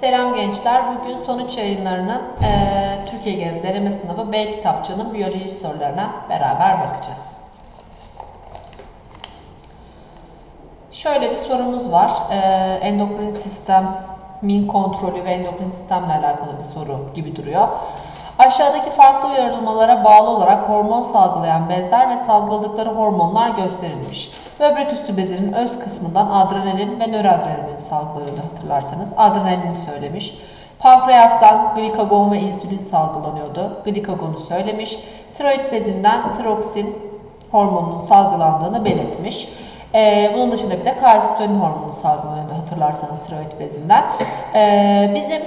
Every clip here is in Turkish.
Selam gençler. Bugün sonuç yayınlarının eee, Türkiye Genel Deneme Sınavı B kitapçığının biyoloji sorularına beraber bakacağız. Şöyle bir sorumuz var. Eee, endokrin sistemin kontrolü ve endokrin sistemle alakalı bir soru gibi duruyor. Aşağıdaki farklı uyarılmalara bağlı olarak hormon salgılayan bezler ve salgıladıkları hormonlar gösterilmiş. Böbrek üstü bezinin öz kısmından adrenalin ve nöroadrenalin salgılanıyordu hatırlarsanız. Adrenalini söylemiş. Pankreastan glikagon ve insülin salgılanıyordu. Glikagonu söylemiş. Tiroid bezinden tiroksin hormonunun salgılandığını belirtmiş. Ee, bunun dışında bir de kalsitonin hormonu salgılanıyordu hatırlarsanız tiroid bezinden. Ee, bizim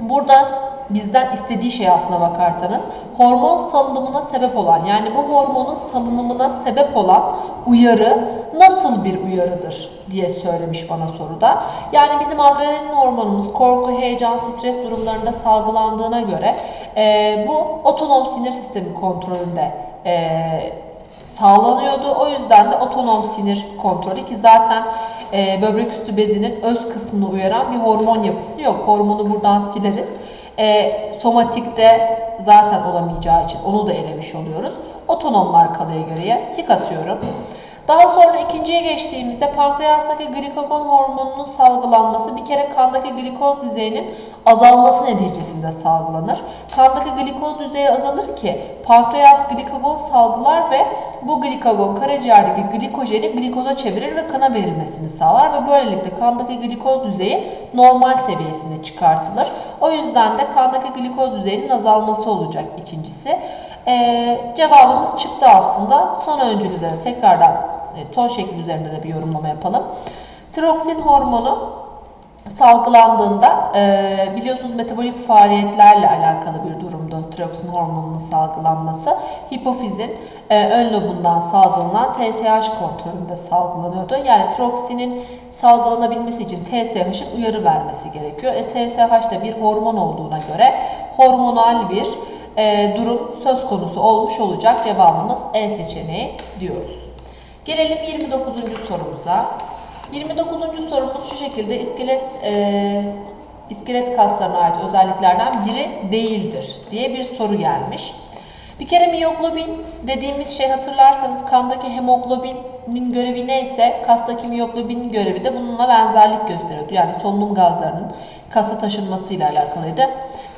burada bizden istediği şey aslına bakarsanız hormon salınımına sebep olan yani bu hormonun salınımına sebep olan uyarı nasıl bir uyarıdır diye söylemiş bana soruda. Yani bizim adrenalin hormonumuz korku, heyecan, stres durumlarında salgılandığına göre e, bu otonom sinir sistemi kontrolünde e, sağlanıyordu. O yüzden de otonom sinir kontrolü ki zaten e, böbrek üstü bezinin öz kısmını uyaran bir hormon yapısı yok. Hormonu buradan sileriz. E, somatikte zaten olamayacağı için onu da elemiş oluyoruz. Otonomlar kalıyor geriye. Tik atıyorum. Daha sonra ikinciye geçtiğimizde pankreastaki glikagon hormonunun salgılanması bir kere kandaki glikoz düzeyinin azalması neticesinde salgılanır. Kandaki glikoz düzeyi azalır ki pankreas glikagon salgılar ve bu glikagon karaciğerdeki glikojeni glikoza çevirir ve kana verilmesini sağlar ve böylelikle kandaki glikoz düzeyi normal seviyesine çıkartılır. O yüzden de kandaki glikoz düzeyinin azalması olacak ikincisi. Ee, cevabımız çıktı aslında. Son öncülü de tekrardan e, ton şekli üzerinde de bir yorumlama yapalım. Tiroksin hormonu salgılandığında e, biliyorsunuz metabolik faaliyetlerle alakalı bir durumdu tiroksin hormonunun salgılanması. Hipofizin e, ön lobundan salgılanan TSH kontrolünde salgılanıyordu. Yani tiroksinin salgılanabilmesi için TSH'ın uyarı vermesi gerekiyor. E, TSH da bir hormon olduğuna göre hormonal bir e, durum söz konusu olmuş olacak. Cevabımız E seçeneği diyoruz. Gelelim 29. sorumuza. 29. sorumuz şu şekilde iskelet e, iskelet kaslarına ait özelliklerden biri değildir diye bir soru gelmiş. Bir kere miyoglobin dediğimiz şey hatırlarsanız kandaki hemoglobinin görevi neyse kastaki miyoglobinin görevi de bununla benzerlik gösteriyordu. Yani solunum gazlarının kasa taşınmasıyla alakalıydı.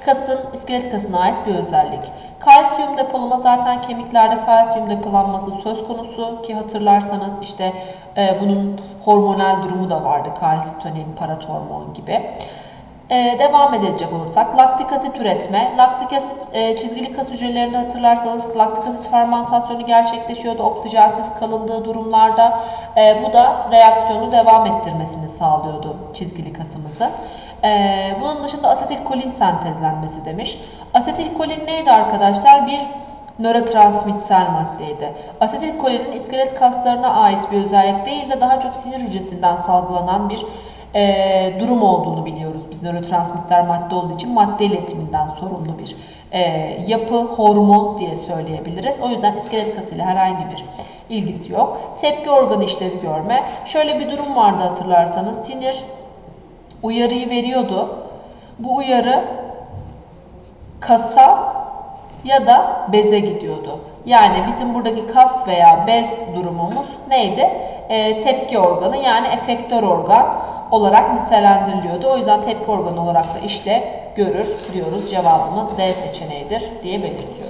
Kasın, iskelet kasına ait bir özellik. Kalsiyum depolama zaten kemiklerde kalsiyum depolanması söz konusu ki hatırlarsanız işte e, bunun hormonal durumu da vardı. Kalsitonin, paratormon gibi. Ee, devam edecek olursak laktik asit üretme. Laktik asit e, çizgili kas hücrelerinde hatırlarsanız laktik asit fermentasyonu gerçekleşiyordu oksijensiz kalındığı durumlarda. E, bu da reaksiyonu devam ettirmesini sağlıyordu çizgili kasımızın. E, bunun dışında asetilkolin sentezlenmesi demiş. Asetilkolin neydi arkadaşlar? Bir nörotransmitter maddeydi. Asetilkolinin iskelet kaslarına ait bir özellik değil de daha çok sinir hücresinden salgılanan bir e, durum olduğunu biliyoruz. Biz nörotransmitter madde olduğu için madde iletiminden sorumlu bir e, yapı, hormon diye söyleyebiliriz. O yüzden iskelet kasıyla herhangi bir ilgisi yok. Tepki organı işlevi görme. Şöyle bir durum vardı hatırlarsanız. Sinir uyarıyı veriyordu. Bu uyarı kasa ya da beze gidiyordu. Yani bizim buradaki kas veya bez durumumuz neydi? E, tepki organı yani efektör organ olarak nitelendiriliyordu. O yüzden tepki organı olarak da işte görür diyoruz. Cevabımız D seçeneğidir diye belirtiyoruz.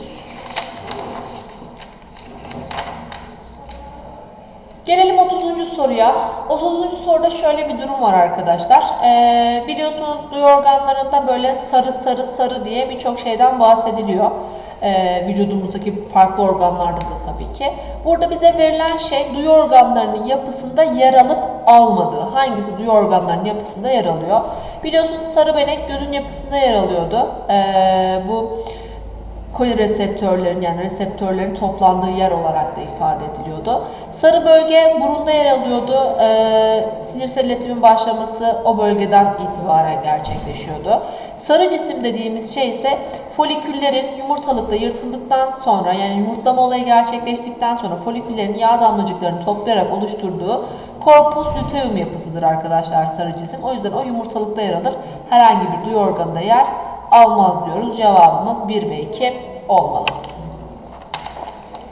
Gelelim 30. soruya. 30. soruda şöyle bir durum var arkadaşlar. Ee, biliyorsunuz duyu organlarında böyle sarı sarı sarı diye birçok şeyden bahsediliyor. Ee, vücudumuzdaki farklı organlarda da tabii ki. Burada bize verilen şey duyu organlarının yapısında yer alıp almadığı. Hangisi duyu organlarının yapısında yer alıyor? Biliyorsunuz sarı benek gözün yapısında yer alıyordu. Ee, bu koli reseptörlerin yani reseptörlerin toplandığı yer olarak da ifade ediliyordu. Sarı bölge burunda yer alıyordu. Ee, sinirsel iletimin başlaması o bölgeden itibaren gerçekleşiyordu. Sarı cisim dediğimiz şey ise foliküllerin yumurtalıkta yırtıldıktan sonra yani yumurtlama olayı gerçekleştikten sonra foliküllerin yağ damlacıklarını toplayarak oluşturduğu Korpus luteum yapısıdır arkadaşlar sarı cisim. O yüzden o yumurtalıkta yer alır. Herhangi bir duyu organında yer almaz diyoruz. Cevabımız 1 ve 2 olmalı.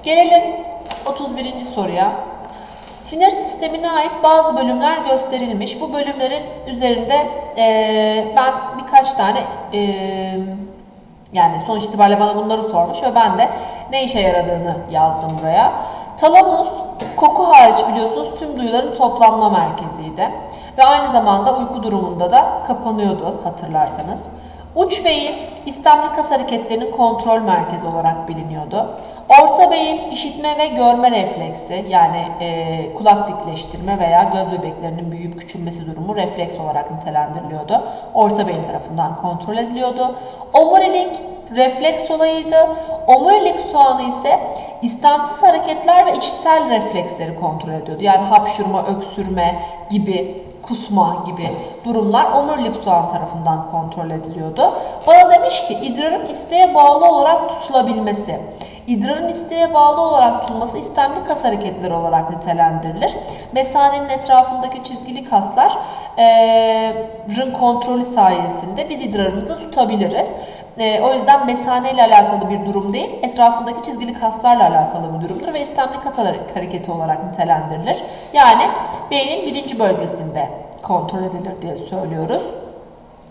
Gelelim 31. soruya. Sinir sistemine ait bazı bölümler gösterilmiş. Bu bölümlerin üzerinde eee, ben birkaç tane eee, yani sonuç itibariyle bana bunları sormuş ve ben de ne işe yaradığını yazdım buraya. Talamus, koku hariç biliyorsunuz tüm duyuların toplanma merkeziydi. Ve aynı zamanda uyku durumunda da kapanıyordu hatırlarsanız. Uç beyin istemli kas hareketlerinin kontrol merkezi olarak biliniyordu. Orta beyin işitme ve görme refleksi yani e, kulak dikleştirme veya göz bebeklerinin büyüyüp küçülmesi durumu refleks olarak nitelendiriliyordu. Orta beyin tarafından kontrol ediliyordu. Omurilik refleks olayıydı. Omurilik soğanı ise istemsiz hareketler ve içsel refleksleri kontrol ediyordu. Yani hapşurma, öksürme gibi kusma gibi durumlar omurilik soğan tarafından kontrol ediliyordu. Bana demiş ki idrarın isteğe bağlı olarak tutulabilmesi. İdrarın isteğe bağlı olarak tutulması istemli kas hareketleri olarak nitelendirilir. Mesanenin etrafındaki çizgili kaslar rın kontrolü sayesinde biz idrarımızı tutabiliriz. E, o yüzden mesane ile alakalı bir durum değil, etrafındaki çizgili kaslarla alakalı bir durumdur ve istemli kas hareketi olarak nitelendirilir. Yani beynin birinci bölgesinde kontrol edilir diye söylüyoruz.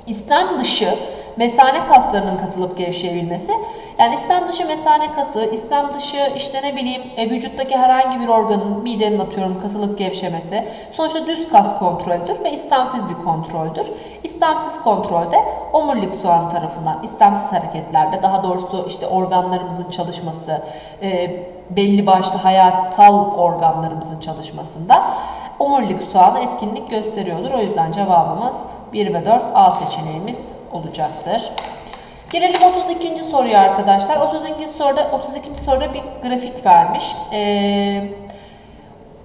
İstem dışı mesane kaslarının kasılıp gevşeyebilmesi. Yani istem dışı mesane kası, istem dışı işte ne bileyim e, vücuttaki herhangi bir organın, midenin atıyorum kasılıp gevşemesi. Sonuçta düz kas kontroldür ve istemsiz bir kontroldür. İstemsiz kontrolde omurilik soğan tarafından istemsiz hareketlerde daha doğrusu işte organlarımızın çalışması, e, belli başlı hayatsal organlarımızın çalışmasında omurilik soğanı etkinlik gösteriyordur. O yüzden cevabımız 1 ve 4 A seçeneğimiz olacaktır. Gelelim 32. soruya arkadaşlar. 32. soruda 32. soruda bir grafik vermiş. Ee,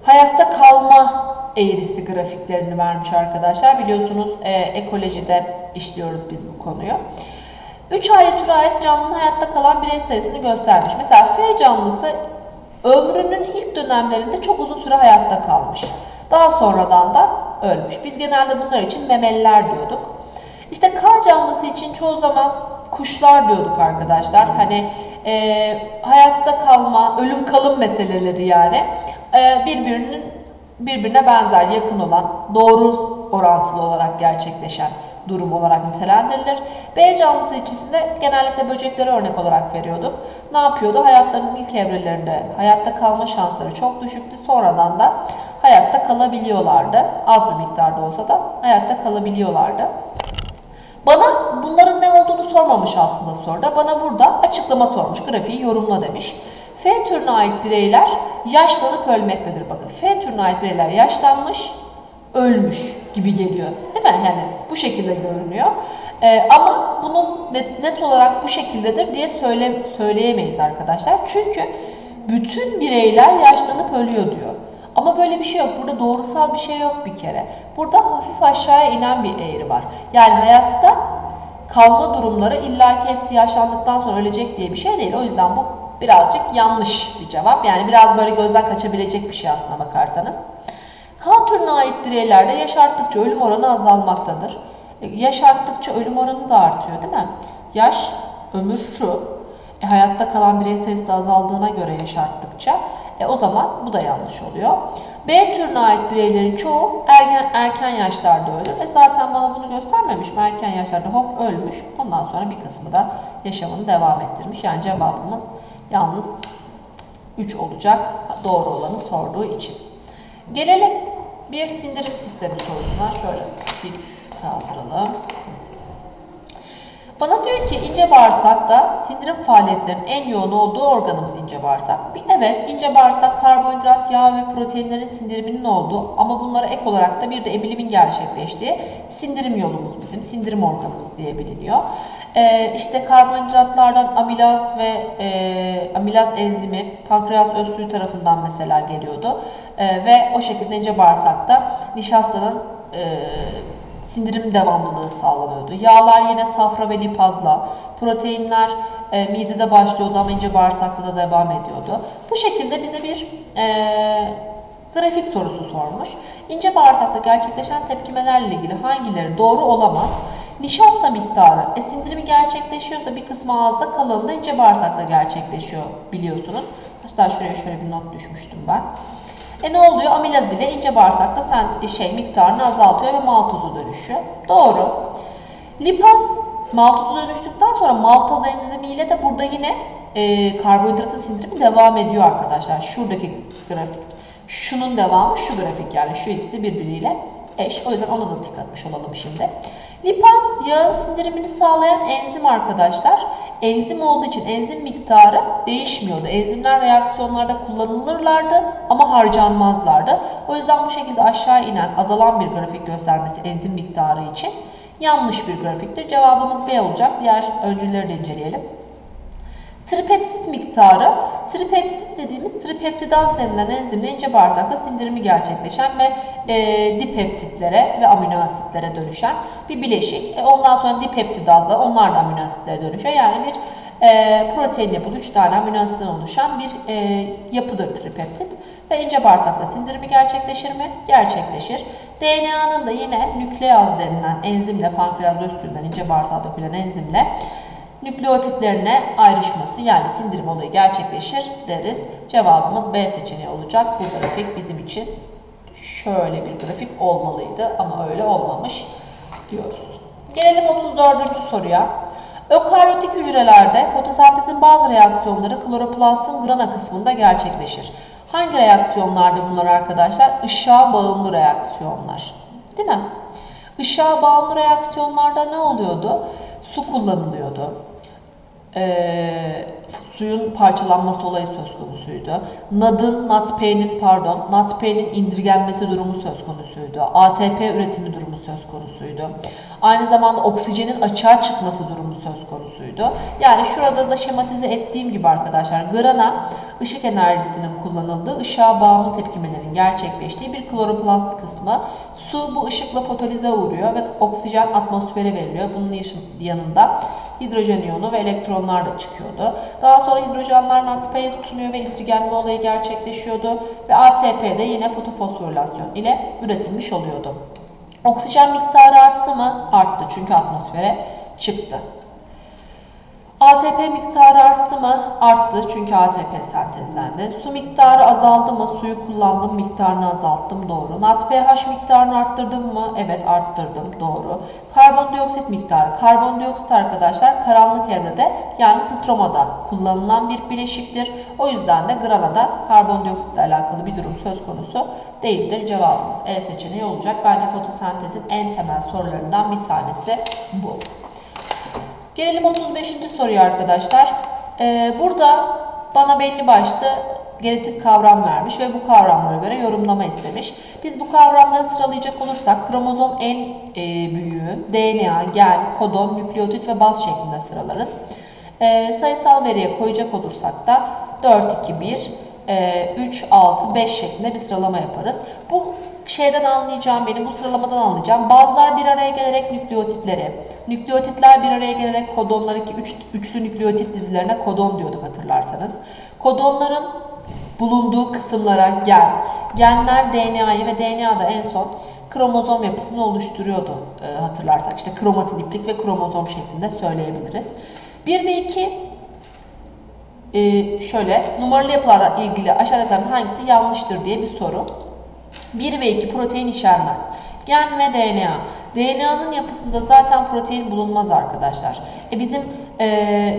hayatta kalma eğrisi grafiklerini vermiş arkadaşlar. Biliyorsunuz e, ekolojide işliyoruz biz bu konuyu. 3 ayrı türe ait canlının hayatta kalan birey sayısını göstermiş. Mesela F canlısı ömrünün ilk dönemlerinde çok uzun süre hayatta kalmış. Daha sonradan da ölmüş. Biz genelde bunlar için memeliler diyorduk. İşte K canlısı için çoğu zaman kuşlar diyorduk arkadaşlar. Hani e, hayatta kalma, ölüm kalım meseleleri yani e, birbirinin birbirine benzer, yakın olan, doğru orantılı olarak gerçekleşen durum olarak nitelendirilir. B canlısı içerisinde genellikle böcekleri örnek olarak veriyorduk. Ne yapıyordu? Hayatlarının ilk evrelerinde hayatta kalma şansları çok düşüktü. Sonradan da hayatta kalabiliyorlardı. Az bir miktarda olsa da hayatta kalabiliyorlardı. Bana bunların ne olduğunu sormamış aslında soruda. Bana burada açıklama sormuş. Grafiği yorumla demiş. F türüne ait bireyler yaşlanıp ölmektedir. Bakın F türüne ait bireyler yaşlanmış, ölmüş gibi geliyor. Değil mi? Yani bu şekilde görünüyor. Ee, ama bunu net, net olarak bu şekildedir diye söyle, söyleyemeyiz arkadaşlar. Çünkü bütün bireyler yaşlanıp ölüyor diyor. Ama böyle bir şey yok. Burada doğrusal bir şey yok bir kere. Burada hafif aşağıya inen bir eğri var. Yani hayatta kalma durumları illaki hepsi yaşlandıktan sonra ölecek diye bir şey değil. O yüzden bu birazcık yanlış bir cevap. Yani biraz böyle gözden kaçabilecek bir şey aslına bakarsanız. Kan türüne ait bireylerde yaş arttıkça ölüm oranı azalmaktadır. E, Yaş arttıkça ölüm oranı da artıyor değil mi? Yaş, ömür şu. E, hayatta kalan birey sayısı da azaldığına göre yaş arttıkça e, o zaman bu da yanlış oluyor. B türüne ait bireylerin çoğu erken, erken yaşlarda ölür. E zaten bana bunu göstermemiş mi? Erken yaşlarda hop ölmüş. Ondan sonra bir kısmı da yaşamını devam ettirmiş. Yani cevabımız yalnız 3 olacak doğru olanı sorduğu için. Gelelim bir sindirim sistemi sorusuna. Şöyle bir kaldıralım. Bana diyor ki ince bağırsakta sindirim faaliyetlerinin en yoğun olduğu organımız ince bağırsak. Evet ince bağırsak karbonhidrat, yağ ve proteinlerin sindiriminin olduğu ama bunlara ek olarak da bir de emilimin gerçekleştiği sindirim yolumuz bizim, sindirim organımız diye biliniyor. Ee, işte karbonhidratlardan amilaz ve e, amilaz enzimi pankreas öz suyu tarafından mesela geliyordu. Ee, ve o şekilde ince bağırsakta nişastanın e, sindirim devamlılığı sağlanıyordu. Yağlar yine safra ve lipazla, proteinler e, midede başlıyordu ama ince bağırsakta da devam ediyordu. Bu şekilde bize bir e, Grafik sorusu sormuş. İnce bağırsakta gerçekleşen tepkimelerle ilgili hangileri doğru olamaz? Nişasta miktarı, e, sindirimi gerçekleşiyorsa bir kısmı ağızda kalanı da ince bağırsakta gerçekleşiyor biliyorsunuz. Hatta şuraya şöyle bir not düşmüştüm ben. E ne oluyor? Amilaz ile ince bağırsakta sen şey miktarını azaltıyor ve maltoza dönüşüyor. Doğru. Lipaz maltoza dönüştükten sonra maltaz enzimi ile de burada yine e, karbonhidratın sindirimi devam ediyor arkadaşlar. Şuradaki grafik. Şunun devamı şu grafik yani şu ikisi birbiriyle eş. O yüzden ona da tik atmış olalım şimdi. Lipaz yağın sindirimini sağlayan enzim arkadaşlar. Enzim olduğu için enzim miktarı değişmiyordu. Enzimler reaksiyonlarda kullanılırlardı ama harcanmazlardı. O yüzden bu şekilde aşağı inen azalan bir grafik göstermesi enzim miktarı için yanlış bir grafiktir. Cevabımız B olacak. Diğer öncülleri de inceleyelim. Tripeptit miktarı, tripeptit dediğimiz tripeptidaz denilen enzimle ince bağırsakta sindirimi gerçekleşen ve e, dipeptitlere ve amino asitlere dönüşen bir bileşik. E, ondan sonra dipeptidazlar, onlar da amino asitlere dönüşüyor. Yani bir e, protein yapılı 3 tane amino asitten oluşan bir e, yapıdır tripeptit. Ve ince bağırsakta sindirimi gerçekleşir mi? Gerçekleşir. DNA'nın da yine nükleaz denilen enzimle, pankreas üstünden ince bağırsağa dökülen enzimle nükleotitlerine ayrışması yani sindirim olayı gerçekleşir deriz. Cevabımız B seçeneği olacak. Bu grafik bizim için şöyle bir grafik olmalıydı ama öyle olmamış diyoruz. Gelelim 34. soruya. Ökaryotik hücrelerde fotosentezin bazı reaksiyonları kloroplastin grana kısmında gerçekleşir. Hangi reaksiyonlardı bunlar arkadaşlar? Işığa bağımlı reaksiyonlar. Değil mi? Işığa bağımlı reaksiyonlarda ne oluyordu? Su kullanılıyordu. Ee, suyun parçalanması olayı söz konusuydu. NAD'ın, NADP'nin pardon, NADP'nin indirgenmesi durumu söz konusuydu. ATP üretimi durumu söz konusuydu. Aynı zamanda oksijenin açığa çıkması durumu söz konusuydu. Yani şurada da şematize ettiğim gibi arkadaşlar grana ışık enerjisinin kullanıldığı, ışığa bağımlı tepkimelerin gerçekleştiği bir kloroplast kısmı. Su bu ışıkla fotolize uğruyor ve oksijen atmosfere veriliyor. Bunun yanında hidrojen iyonu ve elektronlar da çıkıyordu. Daha sonra hidrojenler NADP'ye tutunuyor ve indirgenme olayı gerçekleşiyordu ve ATP de yine fotofosforilasyon ile üretilmiş oluyordu. Oksijen miktarı arttı mı? Arttı çünkü atmosfere çıktı. ATP miktarı arttı mı? Arttı çünkü ATP sentezlendi. Su miktarı azaldı mı? Suyu kullandım, miktarını azalttım. Doğru. NADPH miktarını arttırdım mı? Evet arttırdım. Doğru. Karbondioksit miktarı. Karbondioksit arkadaşlar karanlık evrede yani stromada kullanılan bir bileşiktir. O yüzden de granada karbondioksitle alakalı bir durum söz konusu değildir. Cevabımız E seçeneği olacak. Bence fotosentezin en temel sorularından bir tanesi bu. Gelelim 35. soruya arkadaşlar. Ee, burada bana belli başlı genetik kavram vermiş ve bu kavramlara göre yorumlama istemiş. Biz bu kavramları sıralayacak olursak kromozom en e, büyüğü, DNA, gen, kodon, nükleotit ve baz şeklinde sıralarız. E, sayısal veriye koyacak olursak da 4, 2, 1, e, 3, 6, 5 şeklinde bir sıralama yaparız. Bu şeyden anlayacağım, benim bu sıralamadan anlayacağım. Bazılar bir araya gelerek nükleotitleri, nükleotitler bir araya gelerek kodonları ki üç, üçlü nükleotit dizilerine kodon diyorduk hatırlarsanız. Kodonların bulunduğu kısımlara gen, genler DNA'yı ve DNA'da en son kromozom yapısını oluşturuyordu e, hatırlarsak. İşte kromatin iplik ve kromozom şeklinde söyleyebiliriz. 1 ve 2 e, şöyle numaralı yapılarla ilgili aşağıdakilerin hangisi yanlıştır diye bir soru. 1 ve 2 protein içermez. Gen ve DNA. DNA'nın yapısında zaten protein bulunmaz arkadaşlar. E bizim e,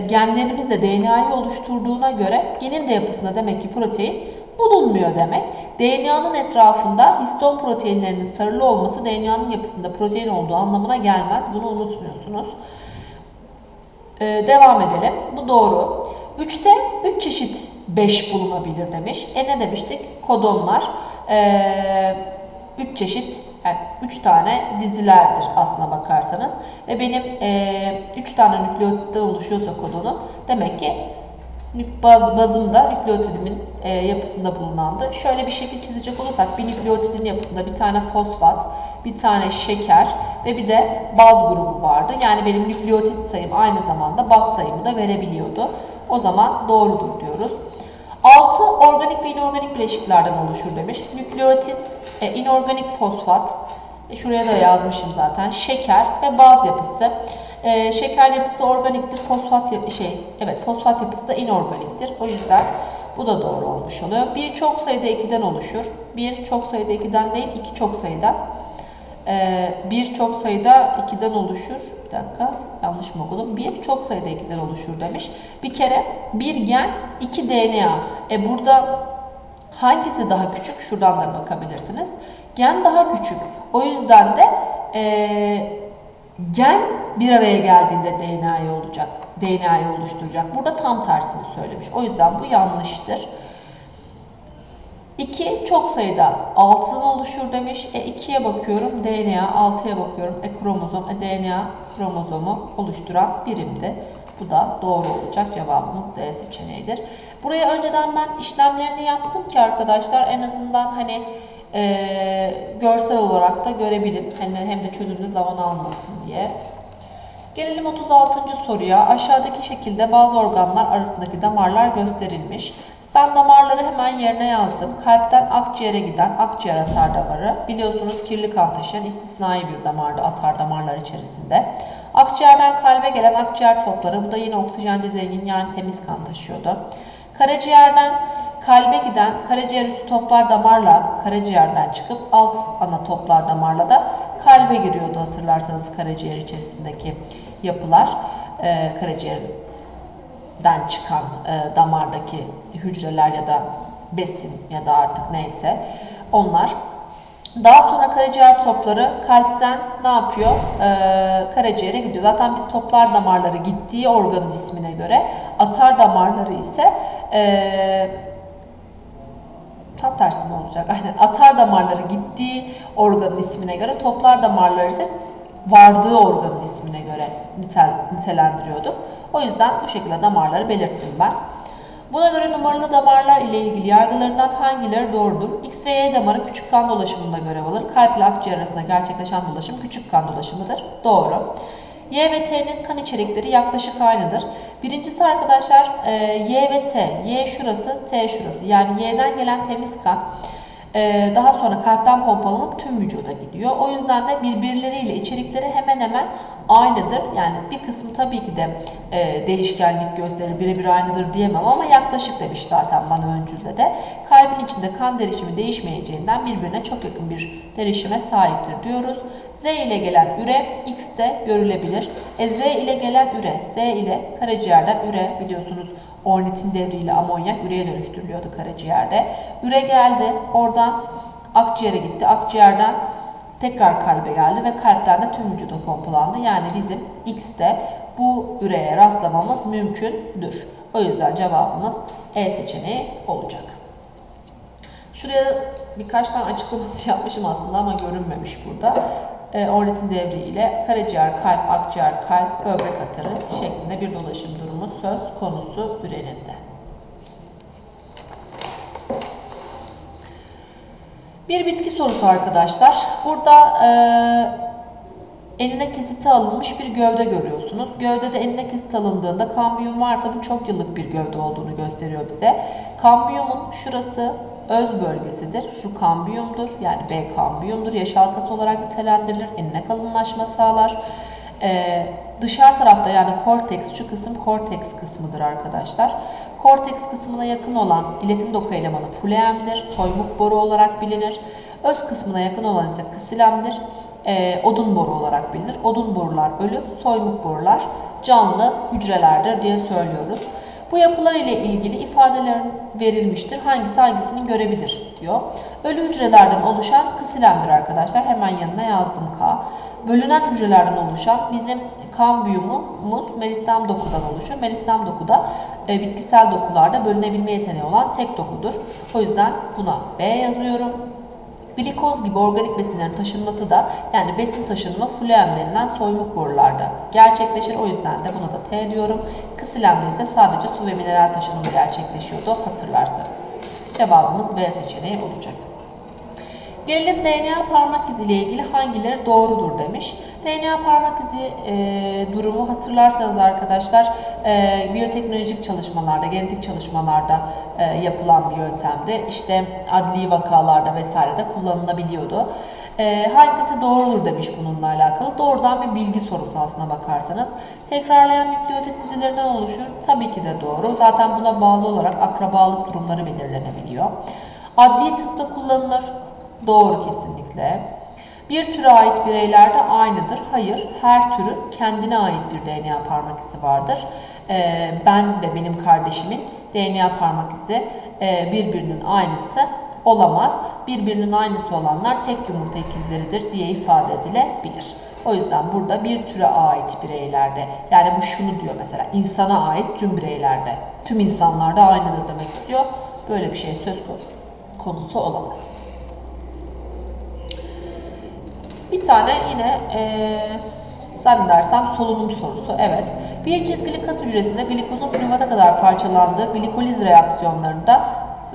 genlerimiz de DNA'yı oluşturduğuna göre genin de yapısında demek ki protein bulunmuyor demek. DNA'nın etrafında histon proteinlerinin sarılı olması DNA'nın yapısında protein olduğu anlamına gelmez. Bunu unutmuyorsunuz. Ee, devam edelim. Bu doğru. 3'te 3 çeşit 5 bulunabilir demiş. E ne demiştik? Kodonlar. 3 ee, çeşit yani 3 tane dizilerdir aslına bakarsanız. Ve benim 3 e, tane nükleotitten oluşuyorsa kodonu demek ki baz, bazımda nükleotidimin e, yapısında bulunandı. Şöyle bir şekil çizecek olursak bir nükleotidin yapısında bir tane fosfat, bir tane şeker ve bir de baz grubu vardı. Yani benim nükleotit sayım aynı zamanda baz sayımı da verebiliyordu. O zaman doğrudur diyoruz. 6 organik ve inorganik bileşiklerden oluşur demiş. Nükleotit, e, inorganik fosfat, e, şuraya da yazmışım zaten. Şeker ve baz yapısı. E, şeker yapısı organiktir, fosfat yap- şey, evet fosfat yapısı da inorganiktir. O yüzden bu da doğru olmuş oluyor. Bir çok sayıda ikiden oluşur. Bir çok sayıda ikiden değil, iki çok sayıda. Ee, bir çok sayıda ikiden oluşur. Bir dakika yanlış mı okudum? Bir çok sayıda ikiden oluşur demiş. Bir kere bir gen iki DNA. E burada hangisi daha küçük? Şuradan da bakabilirsiniz. Gen daha küçük. O yüzden de e, gen bir araya geldiğinde DNA'yı olacak. DNA'yı oluşturacak. Burada tam tersini söylemiş. O yüzden bu yanlıştır. 2 çok sayıda 6'dan oluşur demiş. E 2'ye bakıyorum DNA, 6'ya bakıyorum. E kromozom, e DNA kromozomu oluşturan birimdi. Bu da doğru olacak. Cevabımız D seçeneğidir. Buraya önceden ben işlemlerini yaptım ki arkadaşlar en azından hani e, görsel olarak da görebilin. Hani hem de çözümde zaman almasın diye. Gelelim 36. soruya. Aşağıdaki şekilde bazı organlar arasındaki damarlar gösterilmiş. Ben damarları hemen yerine yazdım. Kalpten akciğere giden akciğer atar damarı. Biliyorsunuz kirli kan taşıyan istisnai bir damarda atar damarlar içerisinde. Akciğerden kalbe gelen akciğer topları. Bu da yine oksijence zengin yani temiz kan taşıyordu. Karaciğerden kalbe giden karaciğer üstü toplar damarla karaciğerden çıkıp alt ana toplar damarla da kalbe giriyordu hatırlarsanız karaciğer içerisindeki yapılar. Ee, karaciğerin den çıkan e, damardaki hücreler ya da besin ya da artık neyse onlar. Daha sonra karaciğer topları kalpten ne yapıyor? E, karaciğere gidiyor. Zaten biz toplar damarları gittiği organın ismine göre atar damarları ise e, tam tersi mi olacak? Aynen atar damarları gittiği organın ismine göre toplar damarları ise vardığı organın ismine göre nitel, nitelendiriyorduk. O yüzden bu şekilde damarları belirttim ben. Buna göre numaralı damarlar ile ilgili yargılarından hangileri doğrudur? X ve Y damarı küçük kan dolaşımında görev alır. Kalp ile akciğer arasında gerçekleşen dolaşım küçük kan dolaşımıdır. Doğru. Y ve T'nin kan içerikleri yaklaşık aynıdır. Birincisi arkadaşlar e, Y ve T. Y şurası, T şurası. Yani Y'den gelen temiz kan daha sonra kalpten pompalanıp tüm vücuda gidiyor. O yüzden de birbirleriyle içerikleri hemen hemen aynıdır. Yani bir kısmı tabii ki de e, değişkenlik gösterir, birebir aynıdır diyemem ama yaklaşık demiş zaten bana öncülde de. Kalbin içinde kan derişimi değişmeyeceğinden birbirine çok yakın bir derişime sahiptir diyoruz. Z ile gelen üre X de görülebilir. E, Z ile gelen üre, Z ile karaciğerden üre biliyorsunuz ornitin devriyle amonyak üreye dönüştürülüyordu karaciğerde. Üre geldi, oradan akciğere gitti. Akciğerden tekrar kalbe geldi ve kalpten de tüm vücuda pompalandı. Yani bizim X'te bu üreye rastlamamız mümkündür. O yüzden cevabımız E seçeneği olacak. Şuraya birkaç tane açıklaması yapmışım aslında ama görünmemiş burada. E, ornitin devriyle karaciğer, kalp, akciğer, kalp, böbrek atarı şeklinde bir dolaşım durumu söz konusu üreninde. Bir bitki sorusu arkadaşlar. Burada e, enine kesiti alınmış bir gövde görüyorsunuz. Gövdede enine kesit alındığında kambiyum varsa bu çok yıllık bir gövde olduğunu gösteriyor bize. Kambiyumun şurası öz bölgesidir. Şu kambiyumdur. Yani B kambiyumdur. Yaş halkası olarak nitelendirilir. Enine kalınlaşma sağlar. Ee, dışarı tarafta yani korteks şu kısım korteks kısmıdır arkadaşlar. Korteks kısmına yakın olan iletim doku elemanı fuleemdir. Soymuk boru olarak bilinir. Öz kısmına yakın olan ise kısilemdir. Ee, odun boru olarak bilinir. Odun borular ölü, soymuk borular canlı hücrelerdir diye söylüyoruz. Bu yapılar ile ilgili ifadelerin verilmiştir. Hangisi hangisinin görevidir diyor. Ölü hücrelerden oluşan kısilemdir arkadaşlar. Hemen yanına yazdım K. Bölünen hücrelerden oluşan bizim kambiyumumuz meristem dokudan oluşur. Meristem dokuda e, bitkisel dokularda bölünebilme yeteneği olan tek dokudur. O yüzden buna B yazıyorum. Glikoz gibi organik besinlerin taşınması da yani besin taşınımı fluem soymuk borularda gerçekleşir. O yüzden de buna da T diyorum. Kısilemde ise sadece su ve mineral taşınımı gerçekleşiyordu hatırlarsanız. Cevabımız B seçeneği olacak. Gelelim DNA parmak izi ile ilgili hangileri doğrudur demiş. DNA parmak izi e, durumu hatırlarsanız arkadaşlar e, biyoteknolojik çalışmalarda, genetik çalışmalarda e, yapılan bir yöntemdi. İşte adli vakalarda vesairede kullanılabiliyordu. E, hangisi doğrudur demiş bununla alakalı. Doğrudan bir bilgi sorusu aslına bakarsanız. Tekrarlayan nükleotit dizilerinden oluşur. Tabii ki de doğru. Zaten buna bağlı olarak akrabalık durumları belirlenebiliyor. Adli tıpta kullanılır. Doğru kesinlikle. Bir türe ait bireylerde aynıdır. Hayır, her türün kendine ait bir DNA parmak izi vardır. Ee, ben ve benim kardeşimin DNA parmak izi e, birbirinin aynısı olamaz. Birbirinin aynısı olanlar tek yumurta ikizleridir diye ifade edilebilir. O yüzden burada bir türe ait bireylerde yani bu şunu diyor mesela insana ait tüm bireylerde, tüm insanlarda aynıdır demek istiyor. Böyle bir şey söz konusu olamaz. Bir tane yine eee zannedersem solunum sorusu. Evet. Bir çizgili kas hücresinde glikozun pürüvata kadar parçalandığı glikoliz reaksiyonlarında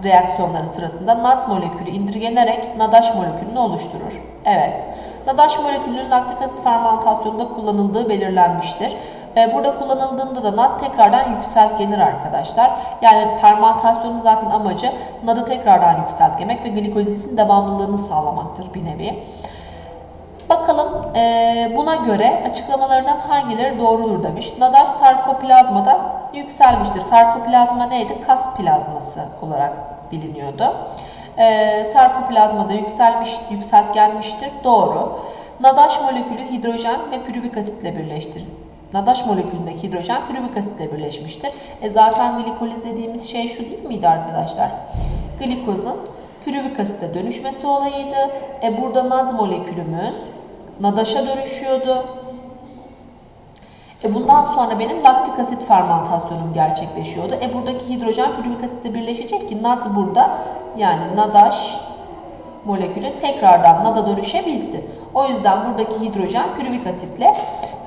reaksiyonları sırasında NAD molekülü indirgenerek NADH molekülünü oluşturur. Evet. NADH molekülünün laktik asit fermentasyonunda kullanıldığı belirlenmiştir. E, Burada kullanıldığında da NAD tekrardan yükseltgenir arkadaşlar. Yani fermentasyonun zaten amacı NAD'ı tekrardan yükseltgemek ve glikolizin devamlılığını sağlamaktır bir nevi. Bakalım e, buna göre açıklamalarından hangileri doğrudur demiş. Nadaş sarkoplazmada yükselmiştir. Sarkoplazma neydi? Kas plazması olarak biliniyordu. E, sarkoplazmada yükselmiş, yükseltgenmiştir. Doğru. Nadaş molekülü hidrojen ve pürüvik asitle birleştir. Nadaş molekülündeki hidrojen pürüvik asitle birleşmiştir. E zaten glikoliz dediğimiz şey şu değil miydi arkadaşlar? Glikozun pürüvik asite dönüşmesi olayıydı. E burada NAD molekülümüz NADAŞ'a dönüşüyordu. E bundan sonra benim laktik asit fermentasyonum gerçekleşiyordu. E buradaki hidrojen pürüvik asitle birleşecek ki NAD burada yani NADAŞ molekülü tekrardan NAD'a dönüşebilsin. O yüzden buradaki hidrojen pürüvik asitle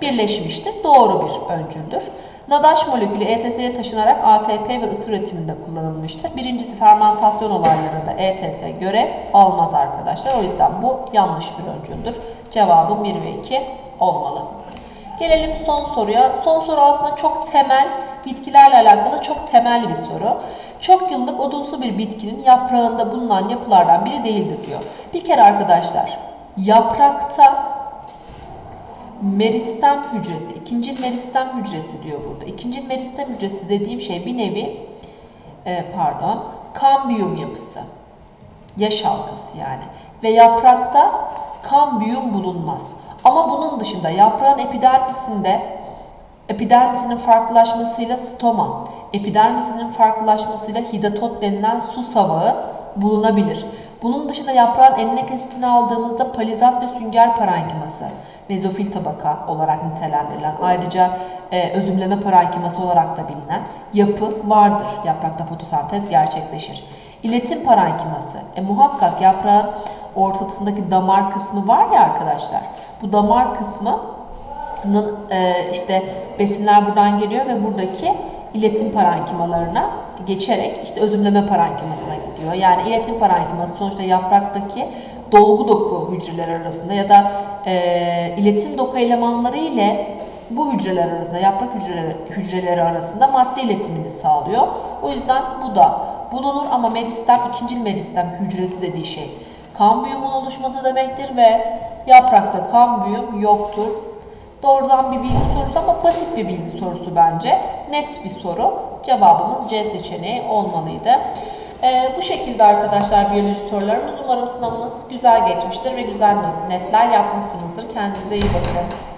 birleşmiştir. Doğru bir öncüldür. NADH molekülü ETS'ye taşınarak ATP ve ısı üretiminde kullanılmıştır. Birincisi fermentasyon olaylarında ETS görev almaz arkadaşlar. O yüzden bu yanlış bir öncüldür. Cevabım 1 ve 2 olmalı. Gelelim son soruya. Son soru aslında çok temel, bitkilerle alakalı çok temel bir soru. Çok yıllık odunsu bir bitkinin yaprağında bulunan yapılardan biri değildir diyor. Bir kere arkadaşlar yaprakta meristem hücresi, ikinci meristem hücresi diyor burada. İkinci meristem hücresi dediğim şey bir nevi e, pardon kambiyum yapısı. Yaş halkası yani. Ve yaprakta kambiyum bulunmaz. Ama bunun dışında yaprağın epidermisinde epidermisinin farklılaşmasıyla stoma, epidermisinin farklılaşmasıyla hidatot denilen su savağı bulunabilir. Bunun dışında yaprağın enine kesitini aldığımızda palizat ve sünger parenkiması, mezofil tabaka olarak nitelendirilen, ayrıca e, özümleme parenkiması olarak da bilinen yapı vardır. Yaprakta fotosentez gerçekleşir. İletim parenkiması, e, muhakkak yaprağın ortasındaki damar kısmı var ya arkadaşlar. Bu damar kısmı e, işte besinler buradan geliyor ve buradaki iletim parenkimalarına geçerek işte özümleme parenkimasına gidiyor. Yani iletim parenkiması sonuçta yapraktaki dolgu doku hücreler arasında ya da e, iletim doku elemanları ile bu hücreler arasında, yaprak hücreleri, hücreleri arasında madde iletimini sağlıyor. O yüzden bu da bulunur ama meristem, ikinci meristem hücresi dediği şey kambiyumun oluşması demektir ve yaprakta kambiyum yoktur. Doğrudan bir bilgi sorusu ama basit bir bilgi sorusu bence. Net bir soru. Cevabımız C seçeneği olmalıydı. Ee, bu şekilde arkadaşlar biyoloji sorularımız. Umarım sınavınız güzel geçmiştir ve güzel netler yapmışsınızdır. Kendinize iyi bakın.